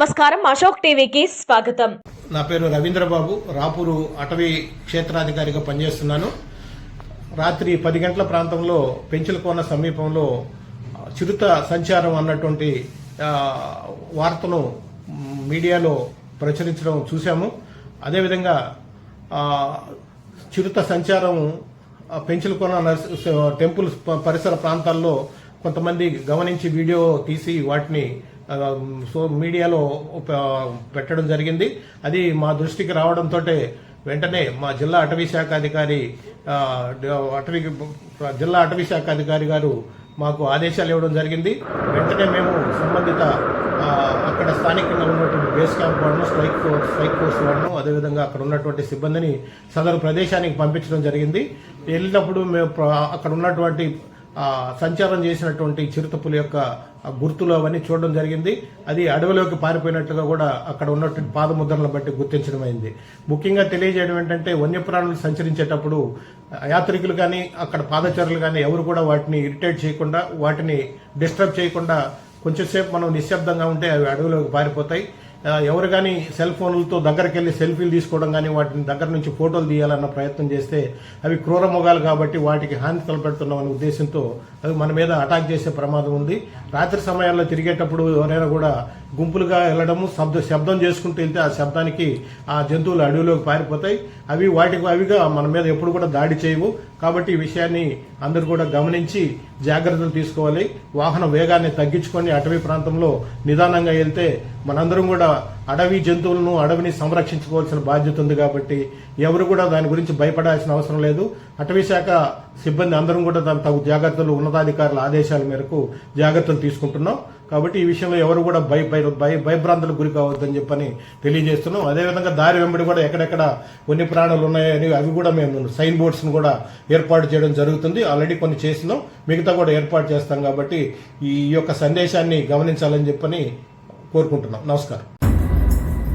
నమస్కారం. అశోక్ టీవీకి స్వాగతం. నా పేరు రవీంద్రబాబు. రాపూరు అటవీ క్షేత్రాధికారిగా పనిచేస్తున్నాను. రాత్రి పది గంటల ప్రాంతంలో పెంచులకోన సమీపంలో చిరుత సంచారం అన్నటువంటి వార్తను మీడియాలో ప్రచురించడం చూశాము. అదేవిధంగా చిరుత సంచారం పెంచులకోన టెంపుల్ పరిసర ప్రాంతాల్లో కొంతమంది గమనించి వీడియో తీసి వాటిని సో మీడియాలో పెట్టడం జరిగింది. అది మా దృష్టికి రావడంతో వెంటనే మా జిల్లా అటవీ శాఖ అధికారి అటవీ జిల్లా అటవీ శాఖ అధికారి గారు మాకు ఆదేశాలు ఇవ్వడం జరిగింది. వెంటనే మేము సంబంధిత అక్కడ స్థానికంగా ఉన్నటువంటి బేస్ క్యాంప్ వాళ్ళను స్ట్రైక్ ఫోర్స్ స్ట్రైక్ ఫోర్స్ వాళ్ళను అదేవిధంగా అక్కడ ఉన్నటువంటి సిబ్బందిని సదరు ప్రదేశానికి పంపించడం జరిగింది. వెళ్ళినప్పుడు మేము అక్కడ ఉన్నటువంటి సంచారం చేసినటువంటి చిరుతపుల యొక్క గుర్తులు అవన్నీ చూడడం జరిగింది. అది అడవిలోకి పారిపోయినట్లుగా కూడా అక్కడ ఉన్నటువంటి పాదముద్రలను బట్టి గుర్తించడం అయింది. ముఖ్యంగా తెలియజేయడం ఏంటంటే వన్యప్రాణులు సంచరించేటప్పుడు యాత్రికులు కానీ అక్కడ పాదచారులు కానీ ఎవరు కూడా వాటిని ఇరిటేట్ చేయకుండా వాటిని డిస్టర్బ్ చేయకుండా కొంచెంసేపు మనం నిశ్శబ్దంగా ఉంటే అవి అడవిలోకి పారిపోతాయి. ఎవరు కానీ సెల్ ఫోన్లతో దగ్గరికి వెళ్ళి సెల్ఫీలు తీసుకోవడం కానీ వాటిని దగ్గర నుంచి ఫోటోలు తీయాలన్న ప్రయత్నం చేస్తే అవి క్రూర మొగాలు కాబట్టి వాటికి హాని తలపెడుతున్నాం అనే ఉద్దేశంతో అవి మన మీద అటాక్ చేసే ప్రమాదం ఉంది. రాత్రి సమయాల్లో తిరిగేటప్పుడు ఎవరైనా కూడా గుంపులుగా వెళ్ళడము శబ్ద శబ్దం చేసుకుంటూ వెళ్తే ఆ శబ్దానికి ఆ జంతువులు అడవిలోకి పారిపోతాయి. అవి వాటికి అవిగా మన మీద ఎప్పుడు కూడా దాడి చేయవు. కాబట్టి ఈ విషయాన్ని అందరూ కూడా గమనించి జాగ్రత్తలు తీసుకోవాలి. వాహన వేగాన్ని తగ్గించుకొని అటవీ ప్రాంతంలో నిదానంగా వెళ్తే మనందరం కూడా అడవి జంతువులను అడవిని సంరక్షించుకోవాల్సిన బాధ్యత ఉంది కాబట్టి ఎవరు కూడా దాని గురించి భయపడాల్సిన అవసరం లేదు. అటవీ శాఖ సిబ్బంది అందరం కూడా దాని తగు జాగ్రత్తలు ఉన్నతాధికారుల ఆదేశాల మేరకు జాగ్రత్తలు తీసుకుంటున్నాం. కాబట్టి ఈ విషయంలో ఎవరు కూడా భయ భయ భయభ్రాంతులకు గురి కావద్దని చెప్పని తెలియజేస్తున్నాం. అదేవిధంగా దారి వెంబడి కూడా ఎక్కడెక్కడ కొన్ని ప్రాణులు ఉన్నాయని అవి కూడా మేము సైన్ బోర్డ్స్ను కూడా ఏర్పాటు చేయడం జరుగుతుంది. ఆల్రెడీ కొన్ని చేసినాం. మిగతా కూడా ఏర్పాటు చేస్తాం కాబట్టి ఈ యొక్క సందేశాన్ని గమనించాలని చెప్పని కోరుకుంటున్నాం. నమస్కారం.